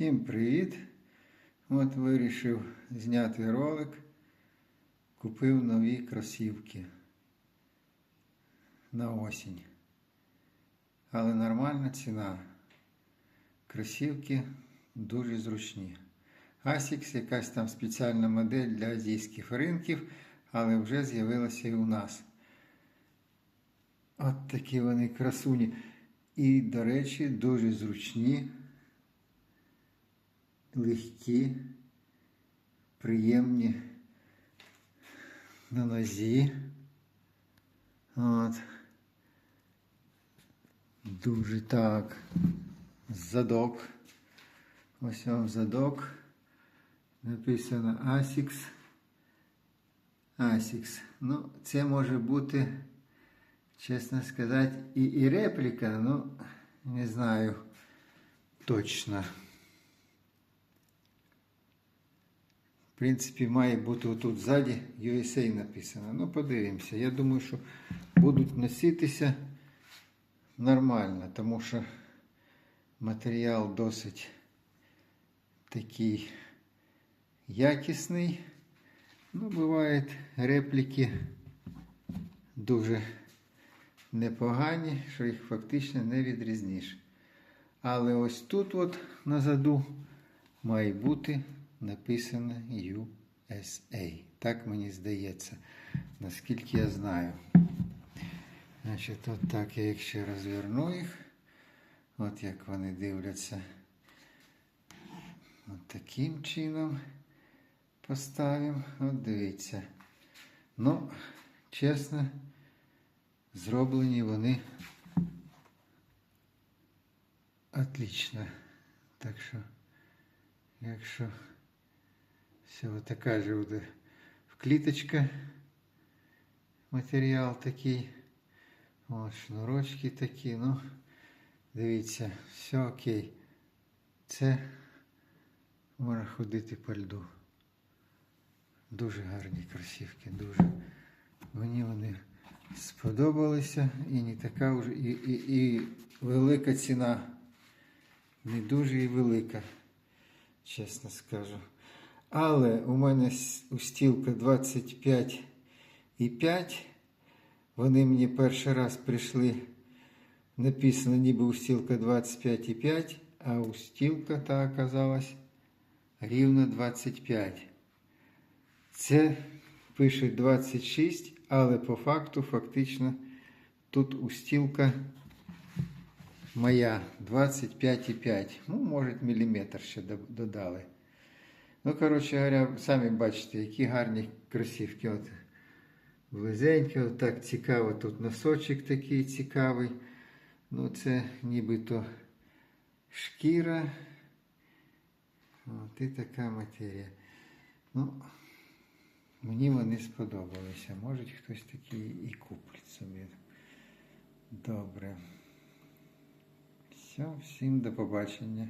Всім привіт! От вирішив зняти ролик. Купив нові кросівки на осінь. Але нормальна ціна. Кросівки дуже зручні. Asics якась там спеціальна модель для азійських ринків, але вже з'явилася і у нас. От такі вони красуні. І, до речі, дуже зручні легкі, приємні на нозі. От. Дуже так. Задок. Ось вам задок. Написано Asics. Asics. Ну, це може бути, чесно сказати, і, і репліка, ну, не знаю точно. Принципі, має бути отут ззаді USA написано. Ну, подивимося. Я думаю, що будуть носитися нормально, тому що матеріал досить такий якісний. Ну, бувають репліки дуже непогані, що їх фактично не відрізниш. Але ось тут от назаду має бути написано USA. Так мені здається, наскільки я знаю. Значить, от так я їх ще розверну їх. От як вони дивляться. От таким чином поставимо. От дивіться. Ну, чесно, зроблені вони отлично. Так що, якщо все вот така же буде в кліточка матеріал такий. От шнурочки такі, ну, дивіться, все окей. Це можна ходити по льду. Дуже гарні кросівки, дуже. Мені вони сподобалися і не така вже і, і, і велика ціна. Не дуже і велика, чесно скажу. Але у мене устілка 25,5. Вони мені перший раз прийшли. Написано ніби устілка 25,5, а устілка та оказалась рівно 25. Це пише 26, але по факту, фактично, тут устілка моя 25,5. Ну, може, міліметр ще додали. Ну, коротше говоря, самі бачите, які гарні кросівки. От близенькі, от так цікаво. Тут носочок такий цікавий. Ну, це нібито шкіра. От і така матерія. Ну, мені вони сподобалися. Може хтось такий і купить собі. Добре. Все, всім до побачення.